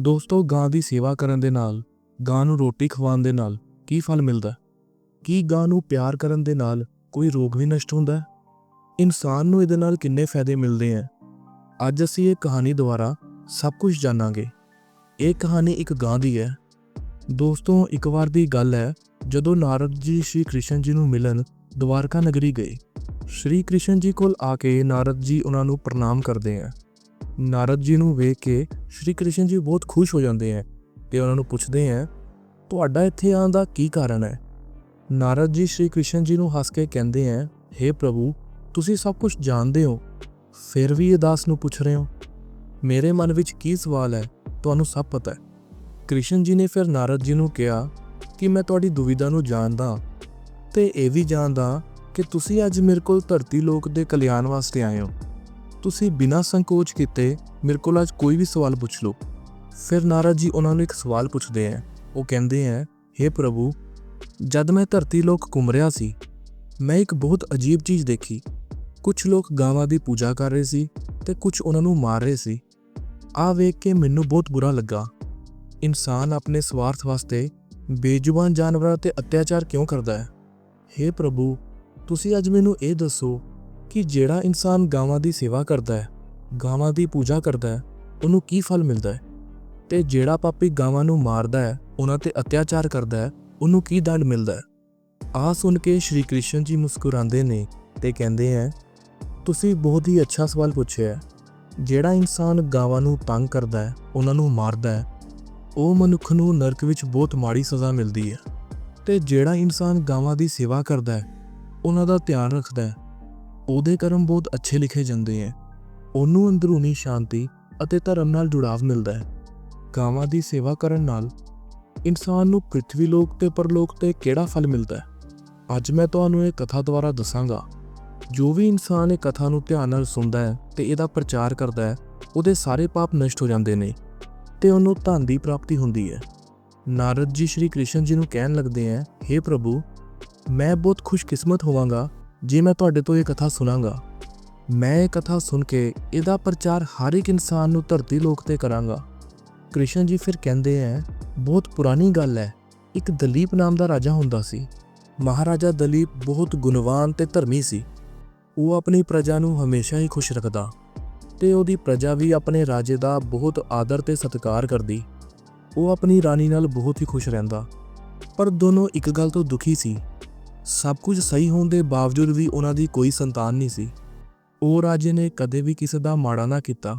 ਦੋਸਤੋ, ਗਾਂ ਦੀ ਸੇਵਾ ਕਰਨ ਦੇ ਨਾਲ, ਗਾਂ ਨੂੰ ਰੋਟੀ ਖਵਾਉਣ ਦੇ ਨਾਲ ਕੀ ਫਲ ਮਿਲਦਾ? ਕੀ ਗਾਂ ਨੂੰ ਪਿਆਰ ਕਰਨ ਦੇ ਨਾਲ ਕੋਈ ਰੋਗ ਵੀ ਨਸ਼ਟ ਹੁੰਦਾ? ਇਨਸਾਨ ਨੂੰ ਇਹਦੇ ਨਾਲ ਕਿੰਨੇ ਫਾਇਦੇ ਮਿਲਦੇ ਹੈ ਅੱਜ ਅਸੀਂ ਇਹ ਕਹਾਣੀ ਦੁਆਰਾ ਸਭ ਕੁਝ ਜਾਣਾਂਗੇ। ਇਹ ਕਹਾਣੀ ਇੱਕ ਗਾਂ ਦੀ ਹੈ। ਦੋਸਤੋ, ਇੱਕ ਵਾਰ ਦੀ ਗੱਲ ਹੈ, ਜਦੋਂ ਨਾਰਦ ਜੀ ਸ਼੍ਰੀ ਕ੍ਰਿਸ਼ਨ ਜੀ ਨੂੰ ਮਿਲਣ ਦਵਾਰਕਾ ਨਗਰੀ ਗਏ, ਸ਼੍ਰੀ ਕ੍ਰਿਸ਼ਨ ਜੀ ਕੋਲ ਆ ਕੇ ਨਾਰਦ ਜੀ ਉਹਨਾਂ ਨੂੰ ਪ੍ਰਣਾਮ ਕਰਦੇ ਹੈ ਨਾਰਦ ਜੀ ਨੂੰ ਵੇਖ ਕੇ ਸ਼੍ਰੀ ਕ੍ਰਿਸ਼ਨ ਜੀ ਬਹੁਤ ਖੁਸ਼ ਹੋ ਜਾਂਦੇ ਹੈ ਤੇ ਉਹਨਾਂ ਨੂੰ ਪੁੱਛਦੇ ਹੈ, ਤੁਹਾਡਾ ਇੱਥੇ ਆਉਣ ਦਾ ਕੀ ਕਾਰਨ ਹੈ? ਨਾਰਦ ਜੀ ਸ਼੍ਰੀ ਕ੍ਰਿਸ਼ਨ ਜੀ ਨੂੰ ਹੱਸ ਕੇ ਕਹਿੰਦੇ ਹੈ हे ਪ੍ਰਭੂ, ਤੁਸੀਂ ਸਭ ਕੁਝ ਜਾਣਦੇ ਹੋ। ਫਿਰ ਵੀ ਇਹ ਦਾਸ ਨੂੰ ਪੁੱਛ ਰਹੇ ਹੋ। ਮੇਰੇ ਮਨ ਵਿੱਚ ਕੀ ਸਵਾਲ ਹੈ, ਤੁਹਾਨੂੰ ਸਭ ਪਤਾ ਹੈ। ਕ੍ਰਿਸ਼ਨ ਜੀ ਨੇ ਫਿਰ ਨਾਰਦ ਜੀ ਨੂੰ ਕਿਹਾ ਕਿ ਮੈਂ ਤੁਹਾਡੀ ਦੁਵਿਧਾ ਨੂੰ ਜਾਣਦਾ ਤੇ ਇਹ ਵੀ ਜਾਣਦਾ ਕਿ ਤੁਸੀਂ ਅੱਜ ਮੇਰੇ ਕੋਲ ਧਰਤੀ ਲੋਕ ਦੇ ਕਲਿਆਣ ਵਾਸਤੇ ਆਏ ਹੋ। ਤੁਸੀਂ ਬਿਨਾਂ ਸੰਕੋਚ ਕੀਤੇ ਮੇਰੇ ਕੋਲ ਅੱਜ ਕੋਈ ਵੀ ਸਵਾਲ ਪੁੱਛ ਲਓ। ਫਿਰ ਨਾਰਦ ਜੀ ਉਹਨਾਂ ਨੂੰ ਇੱਕ ਸਵਾਲ ਪੁੱਛਦੇ ਹੈ ਉਹ ਕਹਿੰਦੇ ਹੈ हे ਪ੍ਰਭੂ, ਜਦ ਮੈਂ ਧਰਤੀ ਲੋਕ ਘੁੰਮ ਰਿਹਾ ਸੀ, ਮੈਂ ਇੱਕ ਬਹੁਤ ਅਜੀਬ ਚੀਜ਼ ਦੇਖੀ। ਕੁਝ ਲੋਕ ਗਾਵਾਂ ਦੀ ਪੂਜਾ ਕਰ ਰਹੇ ਸੀ ਤੇ ਕੁਝ ਉਹਨਾਂ ਨੂੰ ਮਾਰ ਰਹੇ ਸੀ। ਆ ਵੇਖ ਕੇ ਮੈਨੂੰ ਬਹੁਤ ਬੁਰਾ ਲੱਗਾ। ਇਨਸਾਨ ਆਪਣੇ ਸਵਾਰਥ ਵਾਸਤੇ ਬੇਜ਼ੁਬਾਨ ਜਾਨਵਰਾਂ ਤੇ ਅਤਿਆਚਾਰ ਕਿਉਂ ਕਰਦਾ ਹੈ? हे ਪ੍ਰਭੂ, ਤੁਸੀਂ ਅੱਜ ਮੈਨੂੰ ਇਹ ਦੱਸੋ ਕਿ ਜਿਹੜਾ ਇਨਸਾਨ ਗਾਵਾਂ ਦੀ ਸੇਵਾ ਕਰਦਾ ਹੈ, ਗਾਵਾਂ ਦੀ ਪੂਜਾ ਕਰਦਾ ਹੈ, ਉਹਨੂੰ ਕੀ ਫਲ ਮਿਲਦਾ ਹੈ? ਤੇ ਜਿਹੜਾ ਪਾਪੀ ਗਾਵਾਂ ਨੂੰ ਮਾਰਦਾ ਹੈ, ਉਹਨਾਂ ਤੇ ਅਤਿਆਚਾਰ ਕਰਦਾ ਹੈ, ਉਹਨੂੰ ਕੀ ਦੰਡ ਮਿਲਦਾ ਹੈ? ਆਹ ਸੁਣ ਕੇ ਸ਼੍ਰੀ ਕ੍ਰਿਸ਼ਨ ਜੀ ਮੁਸਕਰਾਉਂਦੇ ਨੇ ਤੇ ਕਹਿੰਦੇ ਹੈ ਤੁਸੀਂ ਬਹੁਤ ਹੀ ਅੱਛਾ ਸਵਾਲ ਪੁੱਛਿਆ ਹੈ। ਜਿਹੜਾ ਇਨਸਾਨ ਗਾਵਾਂ ਨੂੰ ਤੰਗ ਕਰਦਾ ਹੈ, ਉਹਨਾਂ ਨੂੰ ਮਾਰਦਾ ਹੈ, ਉਹ ਮਨੁੱਖ ਨੂੰ ਨਰਕ ਵਿੱਚ ਬਹੁਤ ਮਾੜੀ ਸਜ਼ਾ ਮਿਲਦੀ ਹੈ। ਤੇ ਜਿਹੜਾ ਇਨਸਾਨ ਗਾਵਾਂ ਦੀ ਸੇਵਾ ਕਰਦਾ ਹੈ, ਉਹਨਾਂ ਦਾ ਧਿਆਨ ਰੱਖਦਾ ਹੈ ਉਹਦੇ ਕਰਮ ਬਹੁਤ ਅੱਛੇ ਲਿਖੇ ਜਾਂਦੇ ਹੈ ਉਹਨੂੰ ਅੰਦਰੂਨੀ ਸ਼ਾਂਤੀ ਅਤੇ ਧਰਮ ਨਾਲ ਜੁੜਾਵ ਮਿਲਦਾ ਹੈ ਗਾਵਾਂ ਦੀ ਸੇਵਾ ਕਰਨ ਨਾਲ ਇਨਸਾਨ ਨੂੰ ਪ੍ਰithvi ਲੋਕ ਤੇ ਪਰਲੋਕ ਤੇ ਕਿਹੜਾ ਫਲ ਮਿਲਦਾ ਹੈ ਅੱਜ ਮੈਂ ਤੁਹਾਨੂੰ ਇਹ ਕਥਾ ਦੁਆਰਾ ਦੱਸਾਂਗਾ। ਜੋ ਵੀ ਇਨਸਾਨ ਇਹ ਕਥਾ ਨੂੰ ਧਿਆਨ ਨਾਲ ਸੁਣਦਾ ਹੈ ਤੇ ਇਹਦਾ ਪ੍ਰਚਾਰ ਕਰਦਾ ਹੈ ਉਹਦੇ ਸਾਰੇ ਪਾਪ ਨਸ਼ਟ ਹੋ ਜਾਂਦੇ ਨੇ ਤੇ ਉਹਨੂੰ ਧਨ ਦੀ ਪ੍ਰਾਪਤੀ ਹੁੰਦੀ ਹੈ ਨਾਰਦ ਜੀ ਸ਼੍ਰੀ ਕ੍ਰਿਸ਼ਨ ਜੀ ਨੂੰ ਕਹਿਣ ਲੱਗਦੇ ਹੈ हे ਪ੍ਰਭੂ, ਮੈਂ ਬਹੁਤ ਖੁਸ਼ਕਿਸਮਤ ਹੋਵਾਂਗਾ ਜੇ ਮੈਂ ਤੁਹਾਡੇ ਤੋਂ ਇਹ ਕਥਾ ਸੁਣਾਂਗਾ, ਮੈਂ ਇਹ ਕਥਾ ਸੁਣ ਕੇ ਇਹਦਾ ਪ੍ਰਚਾਰ ਹਰ ਇੱਕ ਇਨਸਾਨ ਨੂੰ ਧਰਤੀ ਲੋਕ ਤੇ ਕਰਾਂਗਾ। ਕ੍ਰਿਸ਼ਨ ਜੀ ਫਿਰ ਕਹਿੰਦੇ ਹੈ ਬਹੁਤ ਪੁਰਾਣੀ ਗੱਲ ਹੈ ਇੱਕ ਦਲੀਪ ਨਾਮ ਦਾ ਰਾਜਾ ਹੁੰਦਾ ਸੀ। ਮਹਾਰਾਜਾ ਦਲੀਪ ਬਹੁਤ ਗੁਣਵਾਨ ਤੇ ਧਰਮੀ ਸੀ। ਉਹ ਆਪਣੀ ਪ੍ਰਜਾ ਨੂੰ ਹਮੇਸ਼ਾ ਹੀ ਖੁਸ਼ ਰੱਖਦਾ ਤੇ ਉਹਦੀ ਪ੍ਰਜਾ ਵੀ ਆਪਣੇ ਰਾਜੇ ਦਾ ਬਹੁਤ ਆਦਰ ਤੇ ਸਤਿਕਾਰ ਕਰਦੀ। ਉਹ ਆਪਣੀ ਰਾਣੀ ਨਾਲ ਬਹੁਤ ਹੀ ਖੁਸ਼ ਰਹਿੰਦਾ। ਪਰ ਦੋਨੋਂ ਇੱਕ ਗੱਲ ਤੋਂ ਦੁਖੀ ਸੀ। ਸਭ ਕੁਝ ਸਹੀ ਹੋਣ ਦੇ ਬਾਵਜੂਦ ਵੀ ਉਹਨਾਂ ਦੀ ਕੋਈ ਸੰਤਾਨ ਨਹੀਂ ਸੀ। ਉਹ ਰਾਜੇ ਨੇ ਕਦੇ ਵੀ ਕਿਸੇ ਦਾ ਮਾੜਾ ਨਾ ਕੀਤਾ,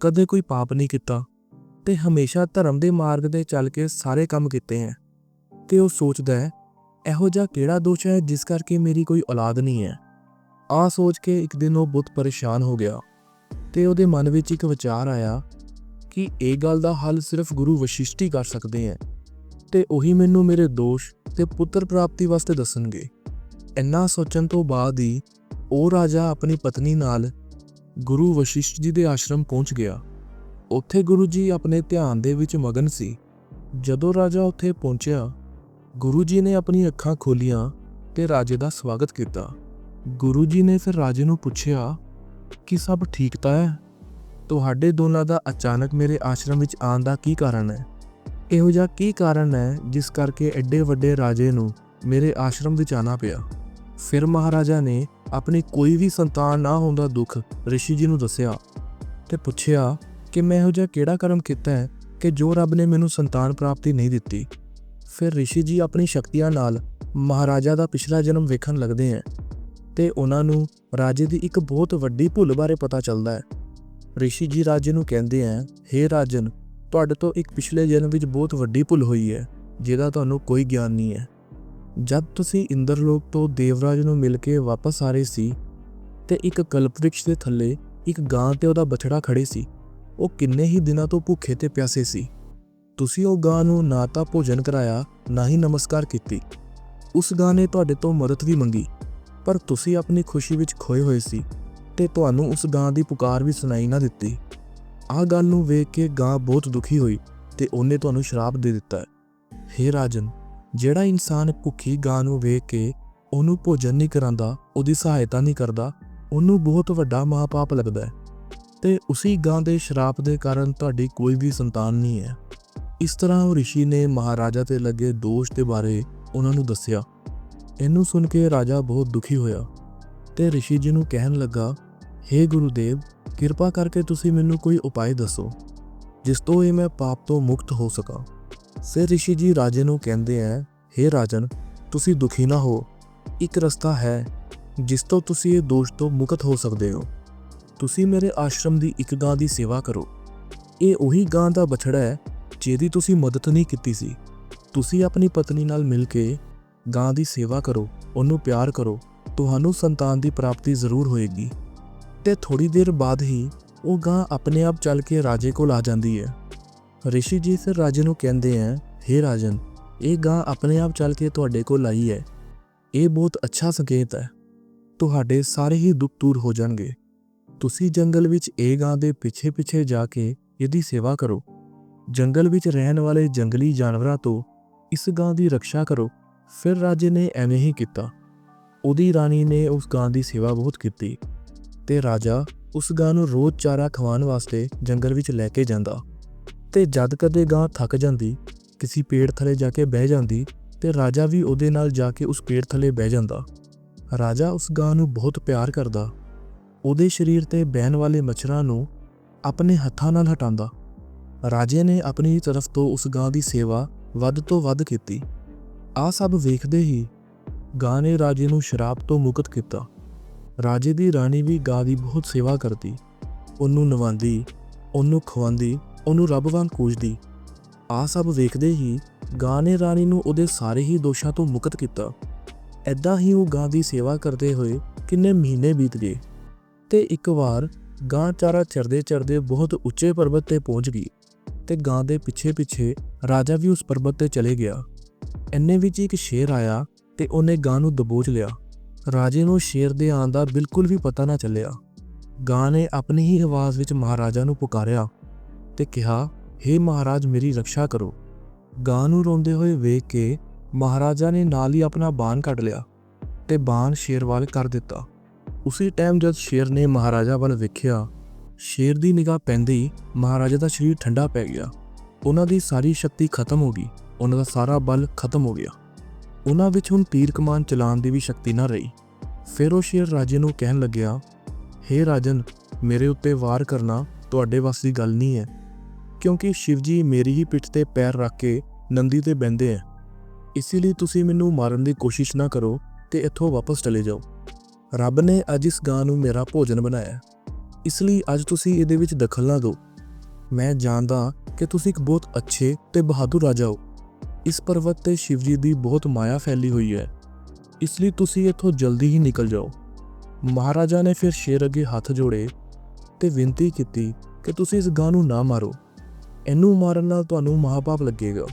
ਕਦੇ ਕੋਈ ਪਾਪ ਨਹੀਂ ਕੀਤਾ ਤੇ ਹਮੇਸ਼ਾ ਧਰਮ ਦੇ ਮਾਰਗ ਤੇ ਚੱਲ ਕੇ ਸਾਰੇ ਕੰਮ ਕੀਤੇ ਹੈ ਤੇ ਉਹ ਸੋਚਦਾ ਹੈ, ਇਹੋ ਜਿਹਾ ਕਿਹੜਾ ਦੋਸ਼ ਹੈ ਜਿਸ ਕਰਕੇ ਮੇਰੀ ਕੋਈ ਔਲਾਦ ਨਹੀਂ ਹੈ। ਆ ਸੋਚ ਕੇ ਇੱਕ ਦਿਨ ਉਹ ਬਹੁਤ ਪਰੇਸ਼ਾਨ ਹੋ ਗਿਆ ਤੇ ਉਹਦੇ ਮਨ ਵਿੱਚ ਇੱਕ ਵਿਚਾਰ ਆਇਆ ਕਿ ਇਹ ਗੱਲ ਦਾ ਹੱਲ ਸਿਰਫ ਗੁਰੂ ਵਸ਼ਿਸ਼ਟੀ ਕਰ ਸਕਦੇ ਹੈ। ਤੇ ਉਹੀ ਮੈਨੂੰ ਮੇਰੇ ਦੋਸ਼ ਤੇ ਪੁੱਤਰ ਪ੍ਰਾਪਤੀ ਵਾਸਤੇ ਦੱਸਣਗੇ। ਇੰਨਾ ਸੋਚਣ ਤੋਂ ਬਾਅਦ ਹੀ ਉਹ ਰਾਜਾ ਆਪਣੀ ਪਤਨੀ ਨਾਲ ਗੁਰੂ ਵਸ਼ਿਸ਼ ਜੀ ਦੇ ਆਸ਼ਰਮ ਪਹੁੰਚ ਗਿਆ। ਉੱਥੇ ਗੁਰੂ ਜੀ ਆਪਣੇ ਧਿਆਨ ਦੇ ਵਿੱਚ ਮਗਨ ਸੀ। ਜਦੋਂ ਰਾਜਾ ਉੱਥੇ ਪਹੁੰਚਿਆ, ਗੁਰੂ ਜੀ ਨੇ ਆਪਣੀ ਅੱਖਾਂ ਖੋਲੀਆਂ ਤੇ ਰਾਜੇ ਦਾ ਸਵਾਗਤ ਕੀਤਾ। ਗੁਰੂ ਜੀ ਨੇ ਫਿਰ ਰਾਜੇ ਨੂੰ ਪੁੱਛਿਆ, ਕਿ ਸਭ ਠੀਕ ਤਾਂ ਹੈ? ਤੁਹਾਡੇ ਦੋਨਾਂ ਦਾ ਅਚਾਨਕ ਮੇਰੇ ਆਸ਼ਰਮ ਵਿੱਚ ਆਉਣ ਦਾ ਕੀ ਕਾਰਨ ਹੈ? ਇਹੋ ਜਿਹਾ ਕੀ ਕਾਰਨ ਹੈ ਜਿਸ ਕਰਕੇ ਐਡੇ ਵੱਡੇ ਰਾਜੇ ਨੂੰ ਮੇਰੇ ਆਸ਼ਰਮ ਵਿੱਚ ਆਣਾ ਪਿਆ? ਫਿਰ ਮਹਾਰਾਜਾ ਨੇ ਆਪਣੀ ਕੋਈ ਵੀ ਸੰਤਾਨ ਨਾ ਹੋਣ ਦਾ ਦੁੱਖ ਰਿਸ਼ੀ ਜੀ ਨੂੰ ਦੱਸਿਆ ਤੇ ਪੁੱਛਿਆ ਕਿ ਮੈਂ ਇਹੋ ਜਿਹਾ ਕਿਹੜਾ ਕਰਮ ਕੀਤਾ ਹੈ ਕਿ ਜੋ ਰੱਬ ਨੇ ਮੈਨੂੰ ਸੰਤਾਨ ਪ੍ਰਾਪਤੀ ਨਹੀਂ ਦਿੱਤੀ? ਫਿਰ ਰਿਸ਼ੀ ਜੀ ਆਪਣੀ ਸ਼ਕਤੀਆਂ ਨਾਲ ਮਹਾਰਾਜਾ ਦਾ ਪਿਛਲਾ ਜਨਮ ਵੇਖਣ ਲੱਗਦੇ ਹੈ ਤੇ ਉਹਨਾਂ ਨੂੰ ਰਾਜੇ ਦੀ ਇੱਕ ਬਹੁਤ ਵੱਡੀ ਭੁੱਲ ਬਾਰੇ ਪਤਾ ਚੱਲਦਾ ਹੈ। ਰਿਸ਼ੀ ਜੀ ਰਾਜੇ ਨੂੰ ਕਹਿੰਦੇ ਹੈ हे ਰਾਜਨ ਤੁਹਾਡੇ ਤੋਂ ਇੱਕ ਪਿਛਲੇ ਜਨਮ ਵਿੱਚ ਬਹੁਤ ਵੱਡੀ ਭੁੱਲ ਹੋਈ ਹੈ, ਜਿਹਦਾ ਤੁਹਾਨੂੰ ਕੋਈ ਗਿਆਨ ਨਹੀਂ ਹੈ। ਜਦ ਤੁਸੀਂ ਇੰਦਰਲੋਕ ਤੋਂ ਦੇਵਰਾਜ ਨੂੰ ਮਿਲ ਕੇ ਵਾਪਸ ਆ ਰਹੇ ਸੀ, ਤੇ ਇੱਕ ਕਲਪਵ੍ਰਿਕਸ਼ ਦੇ ਥੱਲੇ ਇੱਕ ਗਾਂ ਤੇ ਉਹਦਾ ਬਛੜਾ ਖੜੇ ਸੀ, ਉਹ ਕਿੰਨੇ ਹੀ ਦਿਨਾਂ ਤੋਂ ਭੁੱਖੇ ਤੇ ਪਿਆਸੇ ਸੀ। ਤੁਸੀਂ ਉਹ ਗਾਂ ਨੂੰ ਨਾ ਤਾਂ ਭੋਜਨ ਕਰਾਇਆ, ਨਾ ਹੀ ਨਮਸਕਾਰ ਕੀਤੀ। ਉਸ ਗਾਂ ਨੇ ਤੁਹਾਡੇ ਤੋਂ ਮਦਦ ਵੀ ਮੰਗੀ, ਪਰ ਤੁਸੀਂ ਆਪਣੀ ਖੁਸ਼ੀ ਵਿੱਚ ਖੋਏ ਹੋਏ ਸੀ, ਤੇ ਤੁਹਾਨੂੰ ਉਸ ਗਾਂ ਦੀ ਪੁਕਾਰ ਵੀ ਸੁਣਾਈ ਨਾ ਦਿੱਤੀ। ਆਹ ਗੱਲ ਨੂੰ ਵੇਖ ਕੇ ਗਾਂ ਬਹੁਤ ਦੁਖੀ ਹੋਈ ਤੇ ਉਹਨੇ ਤੁਹਾਨੂੰ ਸ਼ਰਾਪ ਦੇ ਦਿੱਤਾ ਹੈ। ਰਾਜਨ, ਜਿਹੜਾ ਇਨਸਾਨ ਭੁੱਖੀ ਗਾਂ ਨੂੰ ਵੇਖ ਕੇ ਉਹਨੂੰ ਭੋਜਨ ਨਹੀਂ ਕਰਾਂਦਾ, ਉਹਦੀ ਸਹਾਇਤਾ ਨਹੀਂ ਕਰਦਾ, ਉਹਨੂੰ ਬਹੁਤ ਵੱਡਾ ਮਹਾਪਾਪ ਲੱਗਦਾ ਹੈ। ਤੇ ਉਸੇ ਗਾਂ ਦੇ ਸ਼ਰਾਪ ਦੇ ਕਾਰਨ ਤੁਹਾਡੀ ਕੋਈ ਵੀ ਸੰਤਾਨ ਨਹੀਂ ਹੈ। ਇਸ ਤਰ੍ਹਾਂ ਉਹ ਰਿਸ਼ੀ ਨੇ ਮਹਾਰਾਜਾ ਤੇ ਲੱਗੇ ਦੋਸ਼ ਦੇ ਬਾਰੇ ਉਹਨਾਂ ਨੂੰ ਦੱਸਿਆ। ਇਹਨੂੰ ਸੁਣ ਕੇ ਰਾਜਾ ਬਹੁਤ ਦੁਖੀ ਹੋਇਆ ਤੇ ਰਿਸ਼ੀ ਜੀ ਨੂੰ ਕਹਿਣ ਲੱਗਾ हे ਗੁਰੂਦੇਵ ਕਿਰਪਾ ਕਰਕੇ ਤੁਸੀਂ ਮੈਨੂੰ ਕੋਈ ਉਪਾਅ ਦੱਸੋ, ਜਿਸ ਤੋਂ ਇਹ ਮੈਂ ਪਾਪ ਤੋਂ ਮੁਕਤ ਹੋ ਸਕਾਂ। ਫਿਰ ਰਿਸ਼ੀ ਜੀ ਰਾਜੇ ਨੂੰ ਕਹਿੰਦੇ ਹੈ हे ਰਾਜਨ, ਤੁਸੀਂ ਦੁਖੀ ਨਾ ਹੋ। ਇੱਕ ਰਸਤਾ ਹੈ, ਜਿਸ ਤੋਂ ਤੁਸੀਂ ਇਹ ਦੋਸ਼ ਤੋਂ ਮੁਕਤ ਹੋ ਸਕਦੇ ਹੋ। ਤੁਸੀਂ ਮੇਰੇ ਆਸ਼ਰਮ ਦੀ ਇੱਕ ਗਾਂ ਦੀ ਸੇਵਾ ਕਰੋ। ਇਹ ਉਹੀ ਗਾਂ ਦਾ ਬਛੜਾ ਹੈ ਜਿਹਦੀ ਤੁਸੀਂ ਮਦਦ ਨਹੀਂ ਕੀਤੀ ਸੀ। ਤੁਸੀਂ ਆਪਣੀ ਪਤਨੀ ਨਾਲ ਮਿਲ ਕੇ ਗਾਂ ਦੀ ਸੇਵਾ ਕਰੋ, ਉਹਨੂੰ ਪਿਆਰ ਕਰੋ। ਤੁਹਾਨੂੰ ਸੰਤਾਨ ਦੀ ਪ੍ਰਾਪਤੀ ਜ਼ਰੂਰ ਹੋਏਗੀ। ਤੇ ਥੋੜੀ ਦੇਰ ਬਾਅਦ ਹੀ ਉਹ ਗਾਂ ਆਪਣੇ ਆਪ ਚੱਲ ਕੇ ਰਾਜੇ ਕੋਲ ਆ ਜਾਂਦੀ ਹੈ। ਰਿਸ਼ੀ ਜੀ ਫਿਰ ਰਾਜੇ ਨੂੰ ਕਹਿੰਦੇ ਹੈ हे ਰਾਜਨ, ਇਹ ਗਾਂ ਆਪਣੇ ਆਪ ਚੱਲ ਕੇ ਤੁਹਾਡੇ ਕੋਲ ਆਈ ਹੈ। ਇਹ ਬਹੁਤ ਅੱਛਾ ਸੰਕੇਤ ਹੈ। ਤੁਹਾਡੇ ਸਾਰੇ ਹੀ ਦੁੱਖ ਦੂਰ ਹੋ ਜਾਣਗੇ। ਤੁਸੀਂ ਜੰਗਲ ਵਿੱਚ ਇਹ ਗਾਂ ਦੇ ਪਿੱਛੇ ਪਿੱਛੇ ਜਾ ਕੇ ਇਹਦੀ ਸੇਵਾ ਕਰੋ। ਜੰਗਲ ਵਿੱਚ ਰਹਿਣ ਵਾਲੇ ਜੰਗਲੀ ਜਾਨਵਰਾਂ ਤੋਂ ਇਸ ਗਾਂ ਦੀ ਰੱਖਿਆ ਕਰੋ। ਫਿਰ ਰਾਜੇ ਨੇ ਐਵੇਂ ਹੀ ਕੀਤਾ। ਉਹਦੀ ਰਾਣੀ ਨੇ ਉਸ ਗਾਂ ਦੀ ਸੇਵਾ ਬਹੁਤ ਕੀਤੀ। ਤੇ ਰਾਜਾ ਉਸ ਗਾਂ ਨੂੰ ਰੋਜ਼ ਚਾਰਾ ਖਵਾਉਣ ਵਾਸਤੇ ਜੰਗਲ ਵਿੱਚ ਲੈ ਕੇ ਜਾਂਦਾ ਤੇ ਜਦ ਕਦੇ ਗਾਂ ਥੱਕ ਜਾਂਦੀ, ਕਿਸੇ ਪੇੜ ਥੱਲੇ ਜਾ ਕੇ ਬਹਿ ਜਾਂਦੀ ਤੇ ਰਾਜਾ ਵੀ ਉਹਦੇ ਨਾਲ ਜਾ ਕੇ ਉਸ ਪੇੜ ਥੱਲੇ ਬਹਿ ਜਾਂਦਾ। ਰਾਜਾ ਉਸ ਗਾਂ ਨੂੰ ਬਹੁਤ ਪਿਆਰ ਕਰਦਾ। ਉਹਦੇ ਸਰੀਰ ਤੇ ਬਹਿਣ ਵਾਲੇ ਮੱਛਰਾਂ ਨੂੰ ਆਪਣੇ ਹੱਥਾਂ ਨਾਲ ਹਟਾਉਂਦਾ। ਰਾਜੇ ਨੇ ਆਪਣੀ ਤਰਫ ਤੋਂ ਉਸ ਗਾਂ ਦੀ ਸੇਵਾ ਵੱਧ ਤੋਂ ਵੱਧ ਕੀਤੀ। ਆ ਸਭ ਵੇਖਦੇ ਹੀ ਗਾਂ ਨੇ ਰਾਜੇ ਨੂੰ ਸ਼ਰਾਬ ਤੋਂ ਮੁਕਤ ਕੀਤਾ। ਰਾਜੇ ਦੀ ਰਾਣੀ ਵੀ ਗਾਂ ਦੀ ਬਹੁਤ ਸੇਵਾ ਕਰਦੀ। ਉਹਨੂੰ ਨਵਾਉਂਦੀ ਉਹਨੂੰ ਖਵਾਉਂਦੀ ਉਹਨੂੰ ਰੱਬ ਵਾਂਗ ਪੂਜਦੀ। ਆ ਸਭ ਵੇਖਦੇ ਹੀ ਗਾਂ ਨੇ ਰਾਣੀ ਨੂੰ ਉਹਦੇ ਸਾਰੇ ਹੀ ਦੋਸ਼ਾਂ ਤੋਂ ਮੁਕਤ ਕੀਤਾ। ਐਦਾਂ ਹੀ ਉਹ ਗਾਂ ਦੀ ਸੇਵਾ ਕਰਦੇ ਹੋਏ ਕਿੰਨੇ ਮਹੀਨੇ ਬੀਤ ਗਏ। ਤੇ ਇੱਕ ਵਾਰ ਗਾਂ ਚਾਰਾ ਚਰਦੇ ਚਰਦੇ ਬਹੁਤ ਉੱਚੇ ਪਰਬਤ ਤੇ ਪਹੁੰਚ ਗਈ ਤੇ ਗਾਂ ਦੇ ਪਿੱਛੇ ਪਿੱਛੇ ਰਾਜਾ ਵੀ ਉਸ ਪਰਬਤ ਤੇ ਚਲੇ ਗਿਆ। ਇੰਨੇ ਵਿੱਚ ਇੱਕ ਸ਼ੇਰ ਆਇਆ ਤੇ ਉਹਨੇ ਗਾਂ ਨੂੰ ਦਬੋਚ ਲਿਆ। ਰਾਜੇ ਨੂੰ ਸ਼ੇਰ ਦੇ ਆਉਣ ਦਾ ਬਿਲਕੁਲ ਵੀ ਪਤਾ ਨਾ ਚੱਲਿਆ। ਗਾਂ ਨੇ ਆਪਣੀ ਹੀ ਆਵਾਜ਼ ਵਿੱਚ ਮਹਾਰਾਜਾ ਨੂੰ ਪੁਕਾਰਿਆ ਤੇ ਕਿਹਾ हे ਮਹਾਰਾਜ, ਮੇਰੀ ਰੱਖਿਆ ਕਰੋ। ਗਾਂ ਨੂੰ ਰੋਂਦੇ ਹੋਏ ਵੇਖ ਕੇ ਮਹਾਰਾਜਾ ਨੇ ਨਾਲ ਹੀ ਆਪਣਾ ਬਾਣ ਕੱਢ ਲਿਆ ਤੇ ਬਾਣ ਸ਼ੇਰ ਵੱਲ ਕਰ ਦਿੱਤਾ। ਉਸੇ ਟਾਈਮ ਜਦ ਸ਼ੇਰ ਨੇ ਮਹਾਰਾਜਾ ਵੱਲ ਵੇਖਿਆ, ਸ਼ੇਰ ਦੀ ਨਿਗਾਹ ਪੈਂਦੀ ਮਹਾਰਾਜਾ ਦਾ ਸਰੀਰ ਠੰਡਾ ਪੈ ਗਿਆ। ਉਹਨਾਂ ਦੀ ਸਾਰੀ ਸ਼ਕਤੀ ਖਤਮ ਹੋ ਗਈ, ਉਹਨਾਂ ਦਾ ਸਾਰਾ ਬਲ ਖਤਮ ਹੋ ਗਿਆ। ਉਹਨਾਂ ਵਿੱਚ ਹੁਣ ਤੀਰ ਕਮਾਨ ਚਲਾਉਣ ਦੀ ਵੀ ਸ਼ਕਤੀ ਨਾ ਰਹੀ। ਫਿਰ ਉਹ ਸ਼ੇਰ ਰਾਜੇ ਨੂੰ ਕਹਿਣ ਲੱਗਿਆ हे ਰਾਜਨ, ਮੇਰੇ ਉੱਤੇ ਵਾਰ ਕਰਨਾ ਤੁਹਾਡੇ ਵੱਸ ਦੀ ਗੱਲ ਨਹੀਂ ਹੈ, ਕਿਉਂਕਿ ਸ਼ਿਵਜੀ ਮੇਰੀ ਹੀ ਪਿੱਠ ਤੇ ਪੈਰ ਰੱਖ ਕੇ ਨੰਦੀ ਤੇ ਬੈੰਦੇ ਹੈ ਇਸੇ ਲਈ ਤੁਸੀਂ ਮੈਨੂੰ ਮਾਰਨ ਦੀ ਕੋਸ਼ਿਸ਼ ਨਾ ਕਰੋ ਤੇ ਇੱਥੋਂ ਵਾਪਸ ਚਲੇ ਜਾਓ। ਰੱਬ ਨੇ ਅੱਜ ਇਸ ਗਾਂ ਨੂੰ ਮੇਰਾ ਭੋਜਨ ਬਣਾਇਆ। ਇਸ ਲਈ ਅੱਜ ਤੁਸੀਂ ਇਹਦੇ ਵਿੱਚ ਦਖਲ ਨਾ ਦਿਓ। ਮੈਂ ਜਾਣਦਾ ਕਿ ਤੁਸੀਂ ਇੱਕ ਬਹੁਤ ਅੱਛੇ ਤੇ ਬਹਾਦਰ ਰਾਜਾ ਹੋ। ਇਸ ਪਰਬਤ ਤੇ ਸ਼ਿਵਜੀ ਦੀ ਬਹੁਤ ਮਾਇਆ ਫੈਲੀ ਹੋਈ ਹੈ। ਇਸ ਲਈ ਤੁਸੀਂ ਇੱਥੋਂ ਜਲਦੀ ਹੀ ਨਿਕਲ ਜਾਓ। ਮਹਾਰਾਜਾ ਨੇ ਫਿਰ ਸ਼ੇਰ ਅੱਗੇ ਹੱਥ ਜੋੜੇ ਤੇ ਬੇਨਤੀ ਕੀਤੀ ਕਿ ਤੁਸੀਂ ਇਸ ਗਾਂ ਨੂੰ ਨਾ ਮਾਰੋ। ਇਹਨੂੰ ਮਾਰਨ ਨਾਲ ਤੁਹਾਨੂੰ ਮਹਾਪਾਪ ਲੱਗੇਗਾ।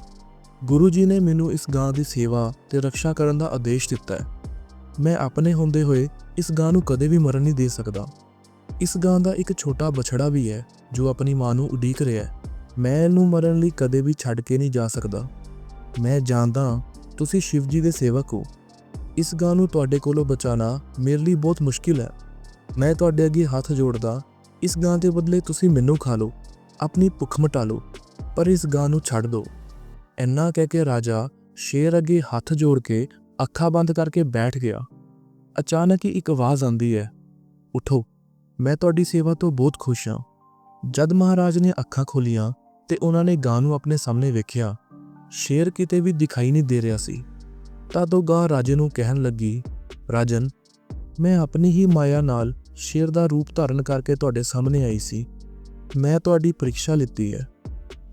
ਗੁਰੂ ਜੀ ਨੇ ਮੈਨੂੰ ਇਸ ਗਾਂ ਦੀ ਸੇਵਾ ਤੇ ਰੱਖਿਆ ਕਰਨ ਦਾ ਆਦੇਸ਼ ਦਿੱਤਾ ਹੈ। ਮੈਂ ਆਪਣੇ ਹੁੰਦੇ ਹੋਏ ਇਸ ਗਾਂ ਨੂੰ ਕਦੇ ਵੀ ਮਰਨ ਨਹੀਂ ਦੇ ਸਕਦਾ। ਇਸ ਗਾਂ ਦਾ ਇੱਕ ਛੋਟਾ ਬਛੜਾ ਵੀ ਹੈ, ਜੋ ਆਪਣੀ ਮਾਂ ਨੂੰ ਉਡੀਕ ਰਿਹਾ ਹੈ। ਮੈਂ ਇਹਨੂੰ ਮਰਨ ਲਈ ਕਦੇ ਵੀ ਛੱਡ ਕੇ ਨਹੀਂ ਜਾ ਸਕਦਾ। ਮੈਂ ਜਾਣਦਾ ਹਾਂ ਤੁਸੀਂ ਸ਼ਿਵ ਜੀ ਦੇ ਸੇਵਕ ਹੋ। ਇਸ ਗਾਂ ਨੂੰ ਤੁਹਾਡੇ ਕੋਲੋਂ ਬਚਾਉਣਾ ਮੇਰੇ ਲਈ ਬਹੁਤ ਮੁਸ਼ਕਿਲ ਹੈ। ਮੈਂ ਤੁਹਾਡੇ ਅੱਗੇ ਹੱਥ ਜੋੜਦਾ, ਇਸ ਗਾਂ ਦੇ ਬਦਲੇ ਤੁਸੀਂ ਮੈਨੂੰ ਖਾ ਲਓ, ਆਪਣੀ ਭੁੱਖ ਮਿਟਾ ਲਓ, ਪਰ ਇਸ ਗਾਂ ਨੂੰ ਛੱਡ ਦਿਓ। ਇੰਨਾ ਕਹਿ ਕੇ ਰਾਜਾ ਸ਼ੇਰ ਅੱਗੇ ਹੱਥ ਜੋੜ ਕੇ ਅੱਖਾਂ ਬੰਦ ਕਰਕੇ ਬੈਠ ਗਿਆ। ਅਚਾਨਕ ਹੀ ਇੱਕ ਆਵਾਜ਼ ਆਉਂਦੀ ਹੈ, ਉਠੋ, ਮੈਂ ਤੁਹਾਡੀ ਸੇਵਾ ਤੋਂ ਬਹੁਤ ਖੁਸ਼ ਹਾਂ। ਜਦ ਮਹਾਰਾਜ ਨੇ ਅੱਖਾਂ ਖੋਲੀਆਂ ਤੇ ਉਹਨਾਂ ਨੇ ਗਾਂ ਨੂੰ ਆਪਣੇ ਸਾਹਮਣੇ ਵੇਖਿਆ ਸ਼ੇਰ ਕਿਤੇ ਵੀ ਦਿਖਾਈ ਨਹੀਂ ਦੇ ਰਿਹਾ ਸੀ। ਤਦ ਉਹ ਗਾਂ ਰਾਜੇ ਨੂੰ ਕਹਿਣ ਲੱਗੀ, ਰਾਜਨ, ਮੈਂ ਆਪਣੀ ਹੀ ਮਾਇਆ ਨਾਲ ਸ਼ੇਰ ਦਾ ਰੂਪ ਧਾਰਨ ਕਰਕੇ ਤੁਹਾਡੇ ਸਾਹਮਣੇ ਆਈ ਸੀ। ਮੈਂ ਤੁਹਾਡੀ ਪ੍ਰੀਖਿਆ ਲਿੱਤੀ ਹੈ।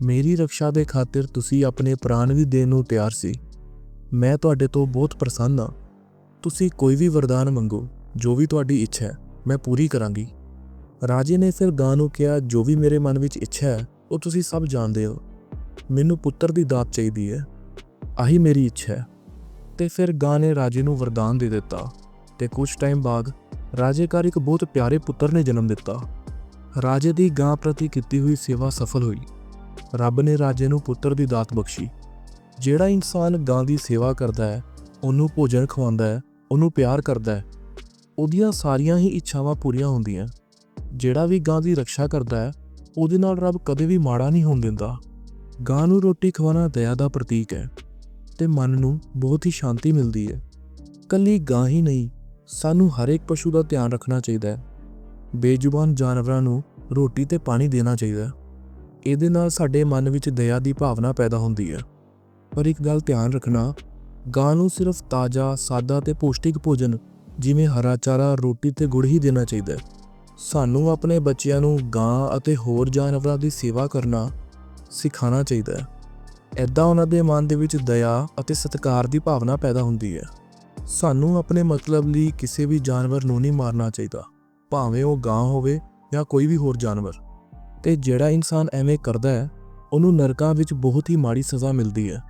ਮੇਰੀ ਰੱਖਿਆ ਦੇ ਖਾਤਰ ਤੁਸੀਂ ਆਪਣੇ ਪ੍ਰਾਣ ਵੀ ਦੇਣ ਨੂੰ ਤਿਆਰ ਸੀ। ਮੈਂ ਤੁਹਾਡੇ ਤੋਂ ਬਹੁਤ ਪ੍ਰਸੰਨ ਹਾਂ। ਤੁਸੀਂ ਕੋਈ ਵੀ ਵਰਦਾਨ ਮੰਗੋ, ਜੋ ਵੀ ਤੁਹਾਡੀ ਇੱਛਾ ਹੈ, ਮੈਂ ਪੂਰੀ ਕਰਾਂਗੀ। ਰਾਜੇ ਨੇ ਫਿਰ ਗਾਂ ਨੂੰ ਕਿਹਾ, ਜੋ ਵੀ ਮੇਰੇ ਮਨ ਵਿੱਚ ਇੱਛਾ ਹੈ, ਉਹ ਤੁਸੀਂ ਸਭ ਜਾਣਦੇ ਹੋ। ਮੈਨੂੰ ਪੁੱਤਰ ਦੀ ਦਾਤ ਚਾਹੀਦੀ ਹੈ। ਆਹੀ ਮੇਰੀ ਇੱਛਾ ਹੈ। ਤੇ ਫਿਰ ਗਾਂ ਨੇ ਰਾਜੇ ਨੂੰ ਵਰਦਾਨ ਦੇ ਦਿੱਤਾ ਤੇ ਕੁਝ ਟਾਈਮ ਬਾਅਦ ਰਾਜੇ ਘਰ ਇੱਕ ਬਹੁਤ ਪਿਆਰੇ ਪੁੱਤਰ ਨੇ ਜਨਮ ਦਿੱਤਾ। ਰਾਜੇ ਦੀ ਗਾਂ ਪ੍ਰਤੀ ਕੀਤੀ ਹੋਈ ਸੇਵਾ ਸਫਲ ਹੋਈ। ਰੱਬ ਨੇ ਰਾਜੇ ਨੂੰ ਪੁੱਤਰ ਦੀ ਦਾਤ ਬਖਸ਼ੀ। ਜਿਹੜਾ ਇਨਸਾਨ ਗਾਂ ਦੀ ਸੇਵਾ ਕਰਦਾ ਹੈ, ਉਹਨੂੰ ਭੋਜਨ ਖਵਾਉਂਦਾ ਹੈ, ਉਹਨੂੰ ਪਿਆਰ ਕਰਦਾ ਹੈ, ਉਹਦੀਆਂ ਸਾਰੀਆਂ ਹੀ ਇੱਛਾਵਾਂ ਪੂਰੀਆਂ ਹੁੰਦੀਆਂ। ਜਿਹੜਾ ਵੀ ਗਾਂ ਦੀ ਰੱਖਿਆ ਕਰਦਾ ਹੈ, ਉਹਦੇ ਨਾਲ ਰੱਬ ਕਦੇ ਵੀ ਮਾੜਾ ਨਹੀਂ ਹੋਣ ਦਿੰਦਾ। ਗਾਂ ਨੂੰ ਰੋਟੀ ਖਵਾਉਣਾ ਦਇਆ ਦਾ ਪ੍ਰਤੀਕ ਹੈ ਤੇ ਮਨ ਨੂੰ ਬਹੁਤ ਹੀ ਸ਼ਾਂਤੀ ਮਿਲਦੀ ਹੈ। ਕੱਲੀ ਗਾਂ ਹੀ ਨਹੀਂ, ਸਾਨੂੰ ਹਰ ਇੱਕ ਪਸ਼ੂ ਦਾ ਧਿਆਨ ਰੱਖਣਾ ਚਾਹੀਦਾ ਹੈ। ਬੇਜ਼ੁਬਾਨ ਜਾਨਵਰਾਂ ਨੂੰ ਰੋਟੀ ਤੇ ਪਾਣੀ ਦੇਣਾ ਚਾਹੀਦਾ ਹੈ। ਇਹਦੇ ਨਾਲ ਸਾਡੇ ਮਨ ਵਿੱਚ ਦਇਆ ਦੀ ਭਾਵਨਾ ਪੈਦਾ ਹੁੰਦੀ ਹੈ। ਪਰ ਇੱਕ ਗੱਲ ਧਿਆਨ ਰੱਖਣਾ, ਗਾਂ ਨੂੰ ਸਿਰਫ ਤਾਜ਼ਾ, ਸਾਦਾ ਤੇ ਪੌਸ਼ਟਿਕ ਭੋਜਨ, ਜਿਵੇਂ ਹਰਾ ਚਾਰਾ, ਰੋਟੀ ਤੇ ਗੁੜ ਹੀ ਦੇਣਾ ਚਾਹੀਦਾ ਹੈ। ਸਾਨੂੰ ਆਪਣੇ ਬੱਚਿਆਂ ਨੂੰ ਗਾਂ ਅਤੇ ਹੋਰ ਜਾਨਵਰਾਂ ਦੀ ਸੇਵਾ ਕਰਨਾ ਸਿਖਾਉਣਾ ਚਾਹੀਦਾ ਹੈ। ਐਦਾਂ ਉਹਨਾਂ ਦੇ ਮਨ ਦੇ ਵਿੱਚ ਦਇਆ ਅਤੇ ਸਤਿਕਾਰ ਦੀ ਭਾਵਨਾ ਪੈਦਾ ਹੁੰਦੀ ਹੈ। ਸਾਨੂੰ ਆਪਣੇ ਮਤਲਬ ਲਈ ਕਿਸੇ ਵੀ ਜਾਨਵਰ ਨੂੰ ਨਹੀਂ ਮਾਰਨਾ ਚਾਹੀਦਾ। ਭਾਵੇਂ ਉਹ ਗਾਂ ਹੋਵੇ ਜਾਂ ਕੋਈ ਵੀ ਹੋਰ ਜਾਨਵਰ। ਤੇ ਜਿਹੜਾ ਇਨਸਾਨ ਐਵੇਂ ਕਰਦਾ ਹੈ, ਉਹਨੂੰ ਨਰਕਾਂ ਵਿੱਚ ਬਹੁਤ ਹੀ ਮਾੜੀ ਸਜ਼ਾ ਮਿਲਦੀ ਹੈ।